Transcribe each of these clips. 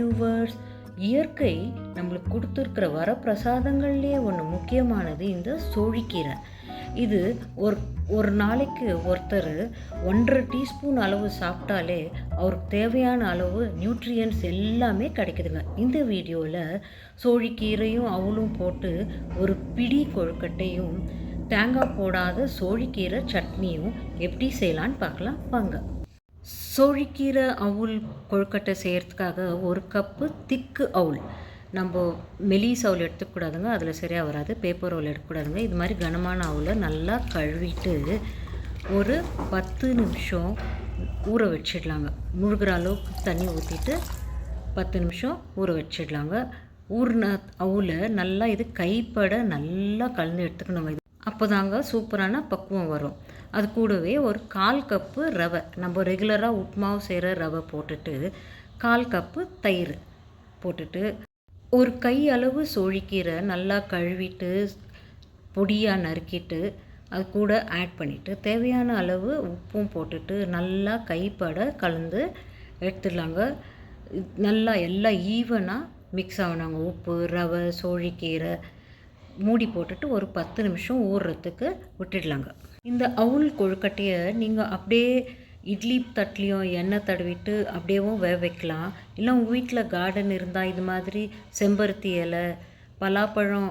Viewers இயற்கை நம்மளுக்கு கொடுத்துருக்கிற வரப்பிரசாதங்கள்லேயே ஒன்று முக்கியமானது இந்த சோழிக்கீரை. இது ஒரு ஒரு நாளைக்கு ஒருத்தர் ஒன்றரை டீஸ்பூன் அளவு சாப்பிட்டாலே அவருக்கு தேவையான அளவு நியூட்ரியன்ஸ் எல்லாமே கிடைக்குதுங்க. இந்த வீடியோவில் சோழிக்கீரையும் அவளும் போட்டு ஒரு பிடி கொழுக்கட்டையும் தேங்காய் போடாத சோழிக்கீரை சட்னியும் எப்படி செய்யலான்னு பார்க்கலாம். வாங்க. சோழிக்கீரை அவுல் கொழுக்கட்டை செய்கிறதுக்காக ஒரு கப்பு திக்கு அவுல். நம்ம மெலிஸ் அவுல் எடுத்துக்கூடாதுங்க அதில் சரியாக வராது. பேப்பர் அவுல் எடுக்கக்கூடாதுங்க. இது மாதிரி கனமான அவுலை நல்லா கழுவிட்டு ஒரு பத்து நிமிஷம் ஊற வச்சிடலாங்க. முழுகிற அளவுக்கு தண்ணி ஊற்றிட்டு பத்து நிமிஷம் ஊற வச்சிடலாங்க. ஊறின அவுல நல்லா இது கைப்பட நல்லா கலந்து எடுத்துக்கணுங்க அப்போ அப்போதாங்க சூப்பரான பக்குவம் வரும். அது கூடவே ஒரு கால் கப்பு ரவை. நம்ம ரெகுலராக உப்புமாவு செய்கிற ரவை போட்டுட்டு கால் கப்பு தயிர் போட்டுட்டு ஒரு கை அளவு சோழிக்கீரை நல்லா கழுவிட்டு பொடியாக நறுக்கிட்டு அது கூட ஆட் பண்ணிவிட்டு தேவையான அளவு உப்பும் போட்டுட்டு நல்லா கைப்பட கலந்து எடுத்துடலாங்க. நல்லா எல்லாம் ஈவனாக மிக்ஸ் ஆகணுங்க. உப்பு ரவை சோழிக்கீரை மூடி போட்டுட்டு ஒரு பத்து நிமிஷம் ஊறுறதுக்கு விட்டுடலாங்க. இந்த அவுல் கொழுக்கட்டையை நீங்கள் அப்படியே இட்லி தட்லேயும் எண்ணெய் தடவிட்டு அப்படியேவும் வேக வைக்கலாம். இல்லை உங்கள் வீட்டில் கார்டன் இருந்தால் இது மாதிரி செம்பருத்தி இலை பலாப்பழம்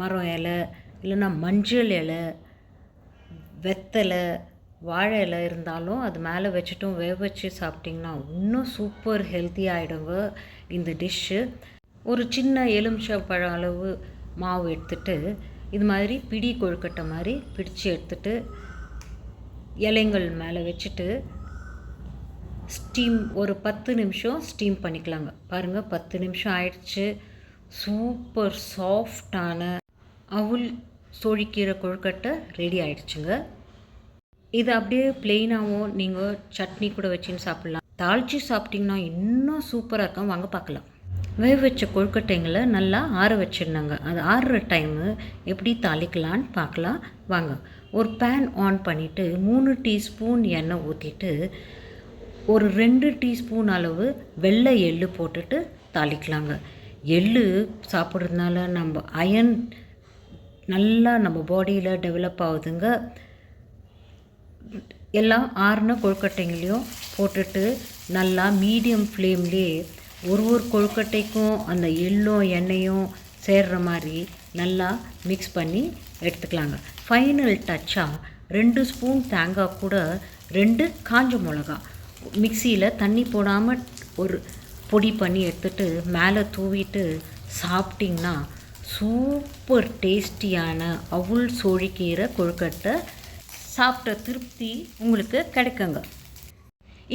மரம் இலை இல்லைன்னா மஞ்சள் இலை வெத்தலை வாழை இலை இருந்தாலும் அது மேலே வச்சுட்டும் வேக வச்சு சாப்பிட்டிங்கன்னா இன்னும் சூப்பர் ஹெல்த்தி ஆகிடுங்க இந்த டிஷ்ஷு ஒரு சின்ன எலுமிச்சை பழம் அளவு மாவு எடுத்துட்டு இது மாதிரி பிடி கொழுக்கட்டை மாதிரி பிடிச்சு எடுத்துட்டு இலைங்கள் மேலே வச்சுட்டு ஸ்டீம் ஒரு பத்து நிமிஷம் ஸ்டீம் பண்ணிக்கலாங்க. பாருங்கள் பத்து நிமிஷம் ஆயிடுச்சு. சூப்பர் சாஃப்டான அவுல் சோழிக்கீரை கொழுக்கட்டை ரெடி ஆயிடுச்சுங்க. இது அப்படியே பிளெயினாகவும் நீங்கள் சட்னி கூட வச்சுன்னு சாப்பிட்லாம். தாளித்து சாப்பிட்டிங்கன்னா இன்னும் சூப்பராக இருக்கும். வாங்க பார்க்கலாம். வேக வச்ச கொழுக்கட்டைங்களை நல்லா ஆற வச்சிருந்தாங்க அது ஆறுற டைமு எப்படி தாளிக்கலான்னு பார்க்கலாம். வாங்க. ஒரு பேன் ஆன் பண்ணிவிட்டு மூணு டீஸ்பூன் எண்ணெய் ஊற்றிட்டு ஒரு ரெண்டு டீஸ்பூன் அளவு வெள்ளை எள்ளு போட்டுட்டு தாளிக்கலாங்க. எள்ளு சாப்பிட்றதுனால நம்ம அயன் நல்லா நம்ம பாடியில் டெவலப் ஆகுதுங்க. எல்லாம் ஆறுன கொழுக்கட்டைங்களையும் போட்டுட்டு நல்லா மீடியம் ஃப்ளேம்லேயே ஒரு ஒரு கொழுக்கட்டைக்கும் அந்த எள்ளும் எண்ணெயும் சேர்ற மாதிரி நல்லா மிக்ஸ் பண்ணி எடுத்துக்கலாங்க. ஃபைனல் டச்சாக ரெண்டு ஸ்பூன் தேங்காய் கூட ரெண்டு காஞ்ச மிளகா. மிக்சியில் தண்ணி போடாமல் ஒரு பொடி பண்ணி எடுத்துட்டு மேலே தூவிட்டு சாப்பிட்டிங்கன்னா சூப்பர் டேஸ்டியான அவுள் சோழிக்கீரை கொழுக்கட்டை சாப்பிட்ட திருப்தி உங்களுக்கு கிடைக்குங்க.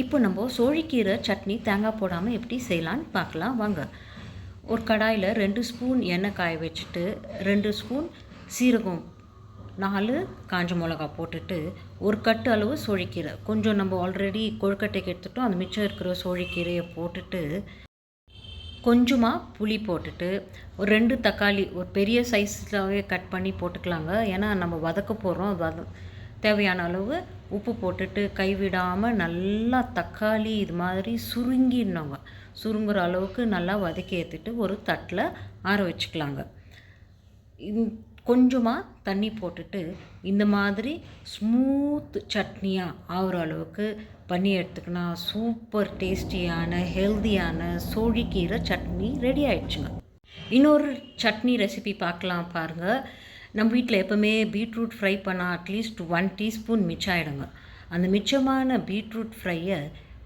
இப்போ நம்ம சோழிக்கீரை சட்னி தேங்காய் போடாமல் எப்படி செய்யலான்னு பார்க்கலாம். வாங்க. ஒரு கடாயில் ரெண்டு ஸ்பூன் எண்ணெய் காய வச்சுட்டு ரெண்டு ஸ்பூன் சீரகம் நாலு காஞ்ச மிளகா போட்டுட்டு ஒரு கட்டு அளவு சோழிக்கீரை. கொஞ்சம் நம்ம ஆல்ரெடி கொழுக்கட்டைக்கு எடுத்துட்டோம். அந்த மிச்சம் இருக்கிற சோழிக்கீரையை போட்டுட்டு கொஞ்சமாக புளி போட்டுட்டு ஒரு ரெண்டு தக்காளி ஒரு பெரிய சைஸில் கட் பண்ணி போட்டுக்கலாங்க. ஏன்னா நம்ம வதக்க போகிறோம் வத தேவையான அளவு உப்பு போட்டுட்டு கைவிடாமல் நல்லா தக்காளி இது மாதிரி சுருங்கிடணுங்க. சுருங்குற அளவுக்கு நல்லா வதக்கி ஏற்றிட்டு ஒரு தட்டில் ஆற வச்சுக்கலாங்க. கொஞ்சமாக தண்ணி போட்டுட்டு இந்த மாதிரி ஸ்மூத் சட்னியாக ஆகிற அளவுக்கு பண்ணி எடுத்துக்கினா சூப்பர் டேஸ்டியான ஹெல்தியான சோழிக்கீரை சட்னி ரெடி ஆயிடுச்சுங்க. இன்னொரு சட்னி ரெசிபி பார்க்கலாம் பாருங்கள் நம்ம வீட்டில் எப்போவுமே பீட்ரூட் ஃப்ரை பண்ணால் அட்லீஸ்ட் ஒன் டீஸ்பூன் மிச்சம் அந்த மிச்சமான பீட்ரூட் ஃப்ரையை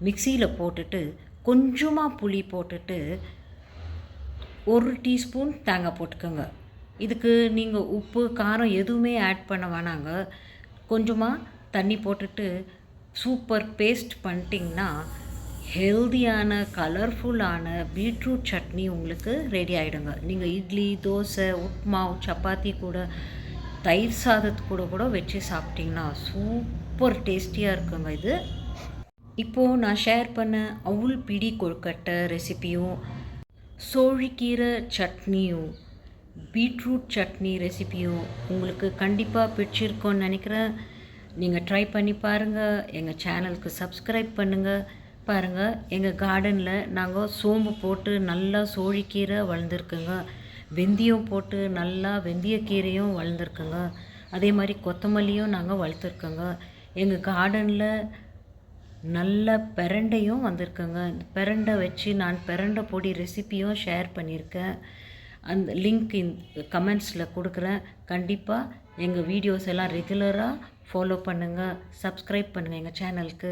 மிக்சியில் போட்டுட்டு கொஞ்சமாக புளி போட்டுட்டு ஒரு டீஸ்பூன் தேங்காய் போட்டுக்கோங்க. இதுக்கு நீங்கள் உப்பு காரம் எதுவுமே ஆட் பண்ண வேணாங்க. கொஞ்சமாக தண்ணி போட்டுட்டு சூப்பர் பேஸ்ட் பண்ணிட்டிங்கன்னா ஹெல்தியான கலர்ஃபுல்லான பீட்ரூட் சட்னி உங்களுக்கு ரெடி ஆகிடுங்க நீங்கள் இட்லி தோசை உப்மா சப்பாத்தி கூட தயிர் சாதத்து கூட கூட வச்சு சாப்பிட்டிங்கன்னா சூப்பர் டேஸ்டியாக இருக்குங்க இது. இப்போது நான் ஷேர் பண்ண அவுள் பிடி கொழுக்கட்டை ரெசிபியும் சோழிக்கீரை சட்னியும் பீட்ரூட் சட்னி ரெசிபியும் உங்களுக்கு கண்டிப்பாக பிடிச்சிருக்கோன்னு நினைக்கிறேன். நீங்கள் ட்ரை பண்ணி பாருங்கள் எங்கள் சேனலுக்கு சப்ஸ்கிரைப் பண்ணுங்கள் பாருங்கள் எங்கள் கார்டனில் நாங்கள் சோம்பு போட்டு நல்லா சோழிக்கீரை வளர்ந்துருக்குங்க. வெந்தயம் போட்டு நல்லா வெந்தயக்கீரையும் வளர்ந்துருக்குங்க. அதே மாதிரி கொத்தமல்லியும் நாங்கள் வளர்த்துருக்கோங்க. எங்கள் கார்டனில் நல்ல பிரண்டையும் வந்திருக்குங்க. இந்த பிரண்டை வச்சு நான் பிரண்டை பொடி ரெசிப்பியும் ஷேர் பண்ணியிருக்கேன். அந்த லிங்க் இன் கமெண்ட்ஸில் கொடுக்குறேன். கண்டிப்பாக எங்கள் வீடியோஸ் எல்லாம் ரெகுலராக ஃபாலோ பண்ணுங்கள் சப்ஸ்கிரைப் பண்ணுங்கள் எங்கள் சேனலுக்கு